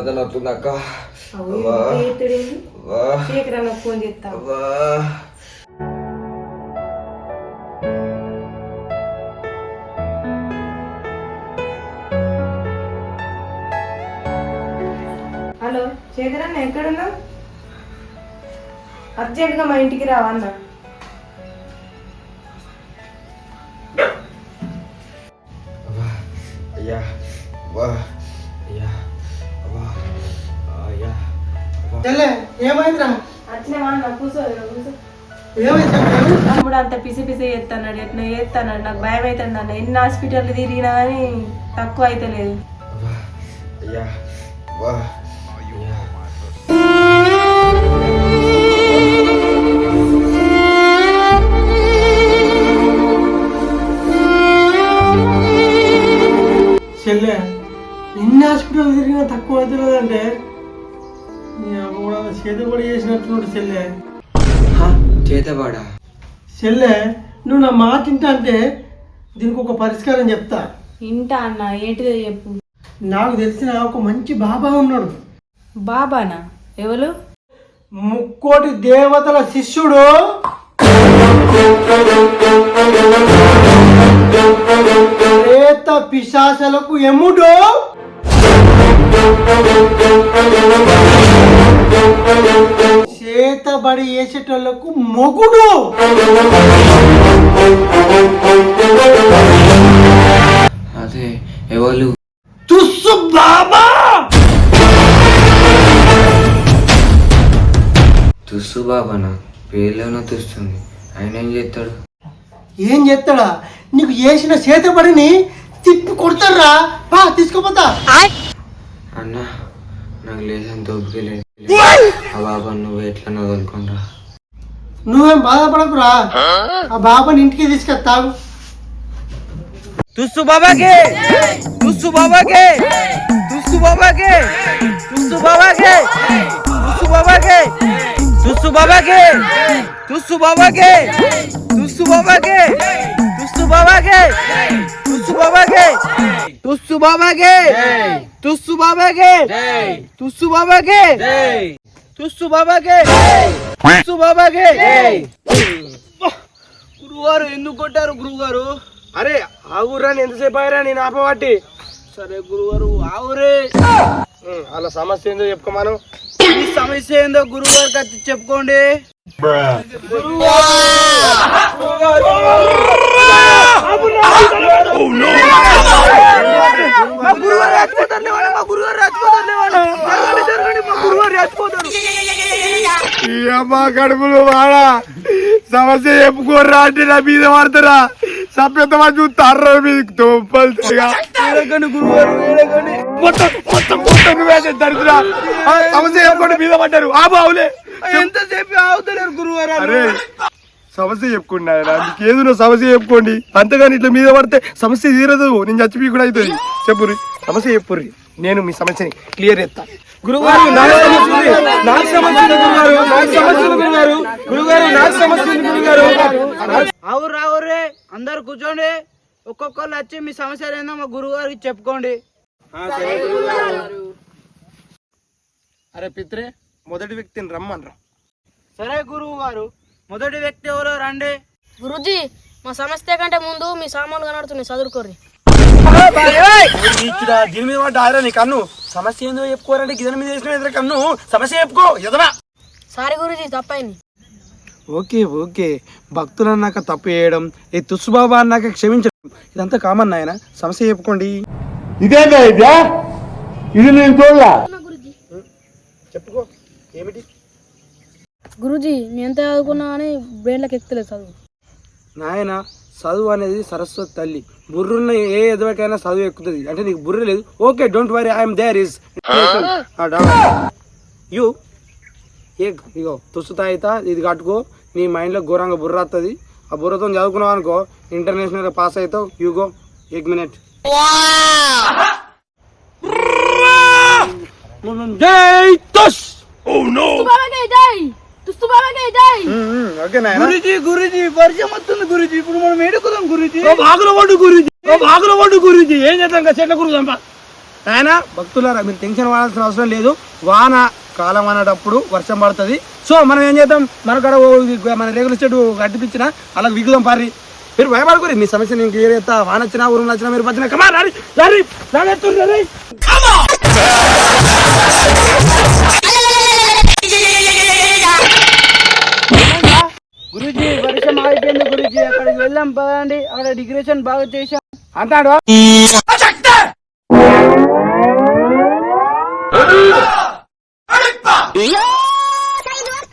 వదన అవుతుంది అక్క? ఫోన్ చేస్తా. హలో శేఖరన్న ఎక్కడున్నా అర్జెంట్గా మా ఇంటికి రావన్నా. చెల్లె ఏమైందిరా? తమ్ముడు అంత పిసి పిసి చేస్తున్నాడు ఎట్లా చేస్తున్నాడు నాకు భయం అవుతుంది అన్న. ఎన్ని హాస్పిటల్ తిరిగినా కానీ తక్కువ అయితే లేదు ఎన్ని హాస్పిటల్ తిరిగినా తక్కువ అవుతుంది అంటే చేతబడి చేసినట్టు చెల్లె. చేతవాడా? చెల్లె నువ్వు నా మాట వింటా అంటే దీనికి ఒక పరిష్కారం చెప్తా. ఇంటా అన్న ఏంటిదో చెప్పు. నాకు తెలిసిన ఒక మంచి బాబా ఉన్నాడు. బాబానా? ఎవరు? ముక్కోటి దేవతల శిష్యుడు. ప్రేత పిశాచలకు ఎముడు చేతబడి వేసేటోళ్ళకు మొగుడు. అదే ఎవరు? తుస్సు బాబా! తుస్సు బాబానా పేర్లోనే తుస్తుంది. ఆయన ఏం చేస్తాడు? ఏం చేస్తాడా? నీకు చేసిన చేతబడిని తిప్పి కొడతారా బా తీసుకోపోతా. అన్న నాకు లేదని తోపికే లేదు. ఆ బాబా నువ్వు ఎట్లా వదులుకుంటా నువ్వేం బాధపడకురా? ఆ బాబాని ఇంటికి తీసుకెళ్తావు తుస్సు బాబాకి! తుస్సు బాబాకి! తుస్సు బాబాకి! తుస్సు బాబాకి! తుస్సు బాబాకి! తుస్సు బాబాకి! తుస్సు బాబాకి! తుస్సు బాబాకి! తుస్సు బాబాకి! తుస్సు బాబాకి తుస్సు బాబాకి తుస్సు బాబాకి తుస్సు బాబాకి తుస్సు బాబాకి తుస్సు బాబాకి గురుగారు ఎందుకు కొట్టారు గురుగారు? అరే ఆగురా ఎంతసేపు అయ్యారా? నేను ఆపబట్టి. సరే గురుగారు ఆవురే అలా సమస్య ఏందో చెప్పుకోమాను. ఈ సమస్య ఏందో గురువు గారికి వచ్చి చెప్పుకోండి మా గురువుగారు చచ్చిపోతారు లేవండి, మా గురువుగారు చచ్చిపోతారు లేవండి. జరగండి, జరగండి, మా అమ్మా కడుపులు వాడా సమస్య చెప్పుకోర్రా అంటే నా మీద పడతారా సభ్యతమా చూస్తారా మీకు తోపలుగా మొత్తం మొత్తం మొత్తం దరిద్రా సమస్య చెప్పుకోండి మీద పడ్డారు ఆ బావులే ఎంతసేపు ఆవుతలేరు గురువుగారు సమస్య చెప్పుకోండి ఆయన మీకు ఏదో సమస్య చెప్పుకోండి. అంతగాని ఇట్లా మీద పడితే సమస్య తీరదు. నేను చచ్చిపోయి కూడా అవుతుంది. చెప్పుర్రి. సమస్య చెప్పుర్రి. నేను మీ సమస్యని క్లియర్ చేస్తా. గురుగారు నాకు సమస్య ఉంది నాకు సమస్య ఉంది గురుగారు నాకు సమస్య ఉంది గురుగారు గురుగారు నాకు సమస్య ఉంది గురుగారు ఆవురు రావురే అందరు కూర్చోండి. ఒక్కొక్కరు వచ్చి మీ సమస్యలు ఏందో మా గురువు గారికి చెప్పుకోండి అరే పిత్రే మొదటి వ్యక్తిని రమ్మనరా. సరే గురువు గారు మొదటి వ్యక్తి ఎవరో? రండి. గురుజీ మా సమస్య కంటే ముందు మీ సామాన్లు కనడుతున్నాయి చదువుకోర్రి. దీని మీద పడ్డా నీ కన్ను. సమస్య ఏందో చెప్పుకోరంటే గిదన మీద వేసిన ఎదురు కన్ను. సమస్య చెప్పుకో ఎదరా సారీ గురుజీ తప్పైంది. Okay okay. భక్తులు అన్నాక తప్పు చేయడం ఈ తుస్సుబాబా అన్నాక క్షమించడం ఇదంతా కామన్ నాయన. సమస్య చెప్పుకోండి. చెప్పుకో. ఏమిటి? గురుజీ నేను ఎంత చదువుకున్నా కానీ బ్రెయిన్లోకి ఎక్కుతలేదు చదువు. నాయన చదువు అనేది సరస్వతి తల్లి. బుర్రున్న ఏ ఎదవకైనా చదువు ఎక్కుతుంది. అంటే నీకు బుర్ర లేదు. Okay don't worry I'm there is you a ego తుస్సు తాయితా ఇది కట్టుకో. నీ మైండ్లో ఘోరంగా బుర్ర వస్తుంది ఆ బుర్రతో చదువుకున్నావు అనుకో ఇంటర్నేషనల్ పాస్ అవుతావు. యూ గో ఎక్ మినిట్ జై తుస్! గురుజీ గురుజీ పరిచయం వస్తుంది గురుజీ. ఇప్పుడు మనం ఏడుకుదాం గురుజీ. వండు గురించి ఏం చేద్దాం చెట్ల చంప ఆయన భక్తులారా మీరు టెన్షన్ పడాల్సిన అవసరం లేదు. వాన కాలం అనేటప్పుడు వర్షం పడుతుంది. సో మనం ఏం చేద్దాం? మనకాడ ఓ ఇది మన రేగుల చెట్టు కట్టిపించిన అలా విగుదాం పారి మీరు భయపడుకోరు మీ సమస్య నేను క్లియర్ చేస్తా. వాన వచ్చినా ఊరు వచ్చినా మీరు వచ్చినా కమా రారి రారి రారి వెళ్ళాం పదండి. అక్కడ డిగ్రేషన్ బాగా చేశాం. అంటాడు?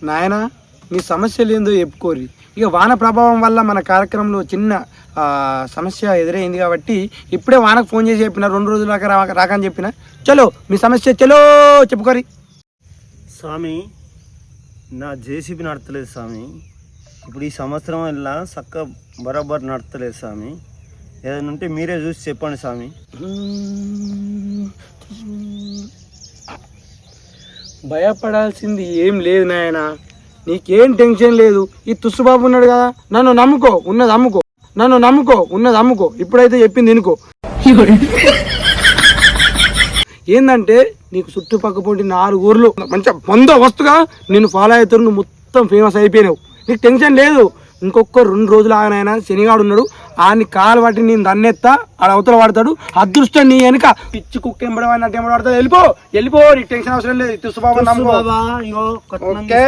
నాయన మీ సమస్యలు ఏందో చెప్పుకోరి ఇక వాన ప్రభావం వల్ల మన కార్యక్రమంలో చిన్న సమస్య ఎదురైంది కాబట్టి ఇప్పుడే వానకు ఫోన్ చేసి చెప్పిన రెండు రోజుల దాకా రాకని చెప్పిన. చలో మీ సమస్య చలో చెప్పుకోరి స్వామి నా జేసీబీ నడతలేదు స్వామి. ఇప్పుడు ఈ సంవత్సరం వల్ల చక్క బరాబర్ నడతలేదు స్వామి. ఏదైనా ఉంటే మీరే చూసి చెప్పండి స్వామి. భయపడాల్సింది ఏం లేదు నాయన. నీకేం టెన్షన్ లేదు. ఈ తుస్సుబాబు ఉన్నాడు కదా నన్ను నమ్ముకో ఉన్నది అమ్ముకో. నన్ను నమ్ముకో ఉన్నది అమ్ముకో. ఇప్పుడైతే చెప్పింది వినుకో ఏందంటే నీకు చుట్టుపక్క పోటీ నాలుగు ఊర్లు. మంచిగా వంద వస్తుగా నేను ఫాలో అవుతారు నువ్వు మొత్తం ఫేమస్ అయిపోయినావు. నీకు టెన్షన్ లేదు. ఇంకొక రెండు రోజులు ఆగనైనా శనిగాడు ఉన్నాడు. ఆయన్ని కాలు పట్టి నేను దన్నెత్తా ఆడ అవతల పడతాడు. అదృష్టం నీ వెనుక. పిచ్చి కుక్క ఎంబడమన్నట్టు ఎంబడతాడు వెళ్ళిపో వెళ్ళిపో నీకు టెన్షన్ అవసరం లేదు. తుస్సుబాబు నమ్ముకో బాబా ఇగో కట్నం ఓకే.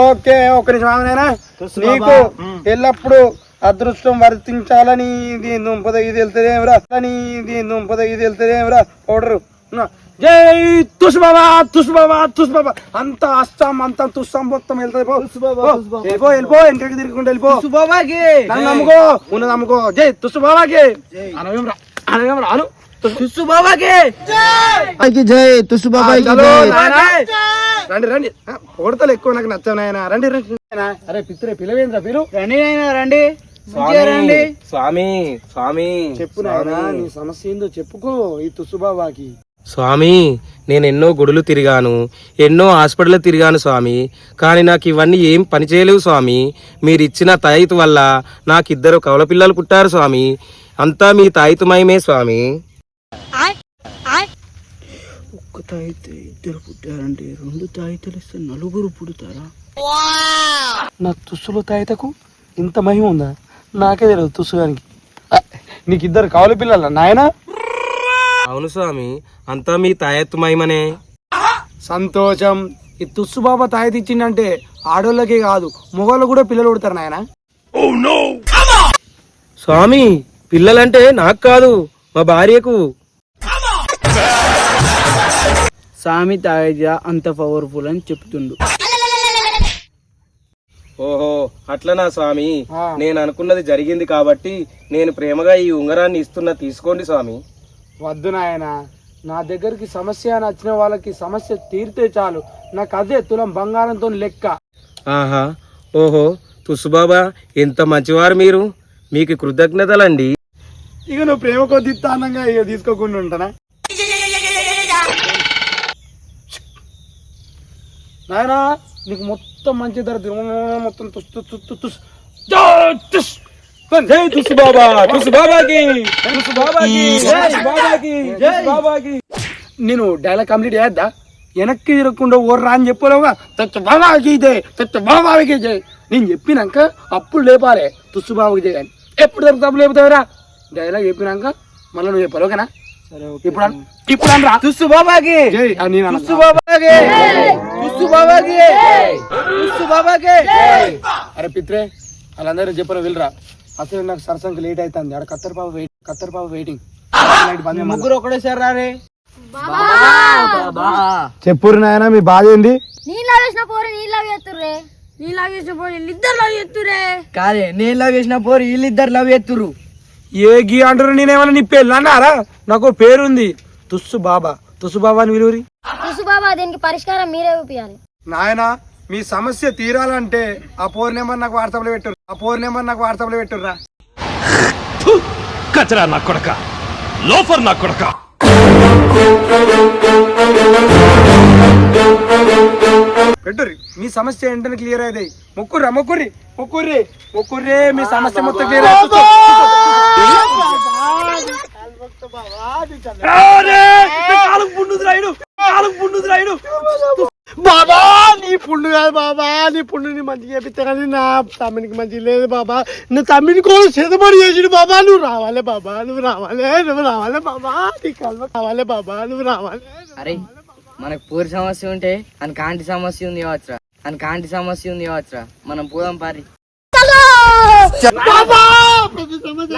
ఓకే ఒక్క నిమిషం ఆగనైనా. నీకు. ఎల్లప్పుడు అదృష్టం వర్తించాలని ఇది దుంపద ఇది వెళ్తేనేమిరా అని ఇది దుంపద ఇది వెళ్తేనేమిరా పౌడర్. జై తుస్ బాబా తుస్ బాబా తుస్ బాబా అంత అస్సాం అంత తుస్సాం మొత్తం వెళ్తుంది. వెళ్ళిపో వెళ్ళిపో వెనకకి తిరుగుకుంటూ వెళ్ళిపో. సుబాబాకి నన్ను నమ్ముకో ఉన్నది నమ్ముకో. జై తుస్ బాబాకి అనవేం రా అనవేం రాను సుబాబాకి జై. చలో, నాయనా. రండి రండి. ఆ, పొగడతలు ఎక్కువ నాకు నచ్చావు నాయన. రండి రండి. నాయనా. అరే పిత్రే పిలవేంద్రా పిలు. రండి నాయనా రండి. రండి. స్వామి స్వామి. చెప్పు నాయనా నీ సమస్య ఏందో చెప్పుకో ఈ తుసుబాబాకి స్వామి నేను ఎన్నో గుడులు తిరిగాను ఎన్నో హాస్పిటల్ తిరిగాను స్వామి కానీ నాకు ఇవన్నీ ఏం పని చేయలేవు స్వామి. మీరు ఇచ్చిన తాయితు వల్ల నాకు ఇద్దరు కవల పిల్లలు పుట్టారు స్వామి. అంతా మీ తాయితుమయమే స్వామి. ఒక్క తాగితే ఇద్దరు పుట్టారంటే రెండు తాగితలు ఇస్తే నలుగురు పుడతారా? నా తుస్సులో తాయితకు ఇంత మహిమ ఉందా? నాకే తెలియదు తుస్సుగానికి ఆ, నీకు ఇద్దరు కావాలి పిల్లల నాయనా? అవును స్వామి అంతా మీ తాయత్తుమయమనే సంతోషం. ఈ తుస్సు బాబా తాయితీ ఇచ్చిందంటే ఆడోళ్ళకే కాదు మొగోళ్ళు కూడా పిల్లలు పుడతారు నాయన. స్వామి పిల్లలంటే నాకు కాదు మా భార్యకు. సామి తాగజ అంత పవర్ఫుల్ అని చెప్తుండు. ఓహో అట్లనా స్వామి. నేను అనుకున్నది జరిగింది కాబట్టి నేను ప్రేమగా ఈ ఉంగరాన్ని ఇస్తున్నా తీసుకోండి స్వామి. వద్దు నాయన. నా దగ్గరికి సమస్య అని వచ్చిన వాళ్ళకి సమస్య తీరితే చాలు. నాకు అదే తులం బంగారంతో లెక్క. ఆహా. ఓహో తుస్సుబాబా ఎంత మంచివారు మీరు. మీకు కృతజ్ఞతలండి. ఇక నువ్వు ప్రేమ కొద్ది ఇస్తానంగా ఇక తీసుకోకుండా ఉంటానా? నాయనా నీకు మొత్తం మంచి ధర మొత్తం తుస్ తుస్ తుస్ తుస్. తుస్. జో తుస్. తుస్ బాబా తుస్ బాబాకి తుస్ బాబాకి తుస్ బాబాకి తుస్ బాబాకి నేను డైలాగ్ కంప్లీట్ చేద్దా? వెనక్కి తిరగకుండా ఓర్రా అని చెప్పలేవుగా. తచ్చ బాబాకి జై తచ్చ బాబాకి జై. నేను చెప్పినాక అప్పుడు లేపాలి. తుస్సు బాబాకి జై అని. ఎప్పుడు తప్పు లేపుతావురా? డైలాగ్ చెప్పినాక మళ్ళీ నువ్వు చెప్పాలి ఓకేనా? ఇప్పుడు ఇప్పుడు అనరా. తుస్సు బాబాకి. తుస్సు. బాబాకి. తుస్సు బాబాకి. తుస్సు బాబాకి. అరే పిత్రే వాళ్ళందరూ చెప్పరు వెళ్ళరా అసలు నాకు సరసంకి లేట్ అవుతుంది ఆడ కత్తర్ పాప వెయిట్ కత్తర్ పాప వెయిటింగ్ ముగ్గురు ఒకటేసారి రారే. చెప్పురు నాయన మీ బాధ ఏంది? నీళ్ళు వేసిన పోరు నీళ్ళు చేస్తుర్రే నీళ్ళు వేసిన పోరు ఇద్దరు లవ్ చేస్తుర్రే. కాదే నేను లవ్ చేసిన పోరు వీళ్ళిద్దరు లవ్ చేస్తుర్రు. ఏ గీ అంటారు నేనేమన్నా నీ పేరు అన్నారా? నాకు ఓ పేరుంది. తుస్సు బాబా. తుస్సు బాబా అని విలువరి చూసు బాబా దీనికి పరిష్కారం మీరే నాయన మీ సమస్య తీరాలంటే ఆ ఫోన్ నెంబర్ నాకు వాట్సాప్లో పెట్టుర్రు ఆ ఫోన్ నెంబర్ నాకు వాట్సాప్లో పెట్టుర్రా కచరా నా కొడక. లోఫర్ నా కొడక. పెట్టుర్రి మీ సమస్య ఏంటని క్లియర్ అయ్యాయి మొక్కుర్రా మొక్కుర్రి మొక్కుర్రి మొక్కుర్రి మీ సమస్య మొత్తం క్లియర్ బాబా నీ పుండు కాదు బాబా నీ పుండుని మంచిగా చేపిస్తే కానీ నా తమ్మినికి మంచిగా లేదు బాబా. నా తమ్మిని కూడా చేతబడి చేసిడు బాబా. నువ్వు రావాలి బాబా నువ్వు రావాలి నువ్వు రావాలి బాబా. నీ కల్వ కావాలి బాబా నువ్వు రావాలి అరే మనకు పూరి సమస్య ఉంటే అని కాంటి సమస్య ఉంది కావచ్చురా. అని కాంటి సమస్య ఉంది కావచ్చురా. మనం పోదాం పారి. సమస్య బాబా. పెద్ద సమస్య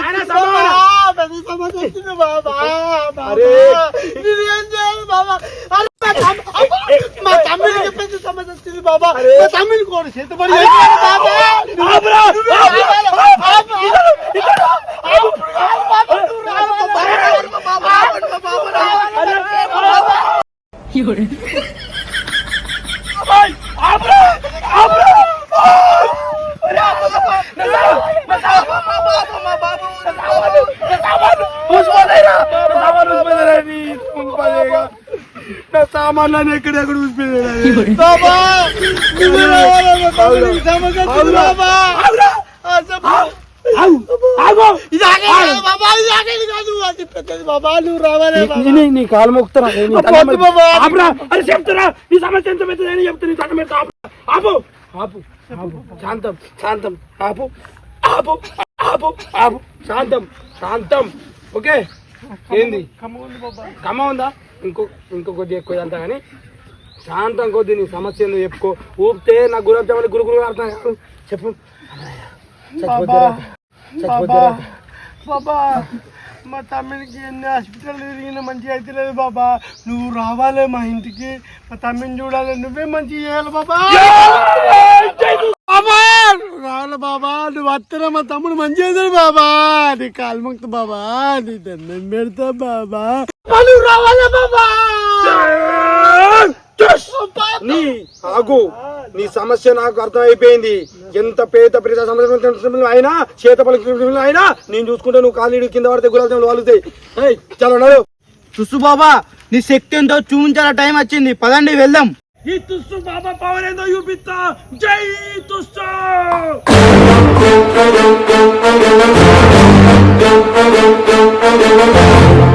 వచ్చింది బాబా బాబా. నేనేం చేయాలి బాబా అరే, మా తమ్మి- అబ్బా, మా తమ్మిడికి పెద్ద సమస్య వచ్చింది బాబా మా తమ్మిని కూడా చేతబడి చేసినాడు బాబా నువ్వు రావాలి. ఆపు, ఆపు, ఆపు, బాబా, నువ్వు రావాలి బాబా. ఆపు, బాబా, రావాలి. నా సామాన్లు ఎక్కడెక్కడ చూసిపోయింది బాబా నువ్వు రావాలి, మా తమ్ముడికి సమస్య వచ్చింది బాబా ఆ, చెప్పు. ఇది ఆగేది కాదు బాబా, ఇది ఆగేది కాదు. అది పెద్దది బాబా, నువ్వు రావాలి బాబా. నీ కాలు మొక్కుతున్నా. చెప్తున్నా. నీ సమస్య ఎంత పెద్దది అని చెప్తున్నా. ఆపు. ఆపు. శాంతం శాంతం. ఆపు. ఆపు. ఆపు. ఆపు. శాంతం శాంతం. ఓకే? ఏంది? కమ్మ ఉందా? ఇంకో ఇంకో కొద్ది ఎక్కువ అంతా కానీ శాంతం కొద్ది నీ సమస్య ఏందో చెప్పుకో. ఊపితే నా గులాబ్ జామున్ గురు గురు అర్థం కాదు చెప్పు. బాబా. మా తమ్మిడికి ఎన్ని హాస్పిటల్ తిరిగినా మంచిగా అయితే లేదు బాబా. నువ్వు రావాలి మా ఇంటికి. మా తమ్మిని చూడాలి. నువ్వే మంచిగా చేయాలి బాబా. బాబా. నువ్వు రావాలి బాబా. నువ్వు వస్తున్నా మా తమ్ముడు మంచిగా బాబా. నీ కాలు మొక్త బాబా. నీ దండం పెడతా బాబా. నువ్వు రావాలి బాబా? నీ ఆగు. నీ సమస్య నాకు అర్థమైపోయింది. ఎంత పేద ప్రజా సమస్య అయినా చేత పలుకు అయినా నేను చూసుకుంటే నువ్వు కాలు కింద పడితే గులాబ్ జాములు వాలుతాయి. చలో నడు. తుస్సు బాబా నీ శక్తి ఎంతో చూపించాల? టైం వచ్చింది. పదండి వెళ్దాం. ఈ తుస్సు బాబా పవర్ ఏందో చూపిస్తా. జై తుస్సు. హాయ్ ఫ్రెండ్స్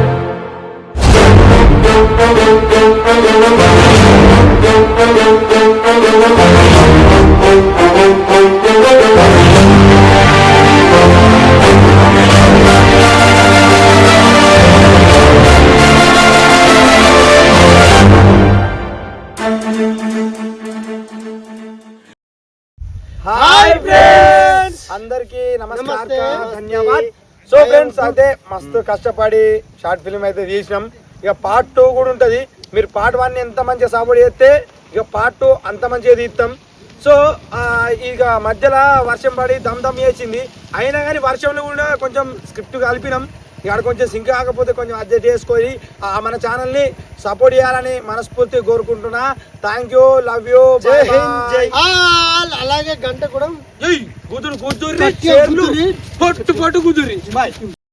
అందరికి నమస్తే. నమస్కారం ధన్యవాద్ సో ఫ్రెండ్స్ అయితే మస్తు కష్టపడి షార్ట్ ఫిల్మ్ అయితే తీసినాం ఇక పార్ట్ టూ కూడా ఉంటది. మీరు పార్ట్ వన్ ఎంత మంచిగా సపోర్ట్ చేస్తే ఇక పార్ట్ టూ అంత మంచిగా తీస్తాం. సో ఆ, ఇక మధ్యలో వర్షం పడి దమ్ దమ్ చేసింది. అయినా కానీ వర్షంలో కూడా కొంచెం స్క్రిప్ట్ కలిపినాం. ఇక్కడ కొంచెం సింక్ కాకపోతే కొంచెం అడ్జస్ట్ చేసుకొని ఆ, మన ఛానల్ని సపోర్ట్ చేయాలని మనస్ఫూర్తిగా కోరుకుంటున్నా. థ్యాంక్ యూ లవ్ యూ జై హింద్ జై అలాగే గంట కూడా. పొట్టు పొట్టు కుదురి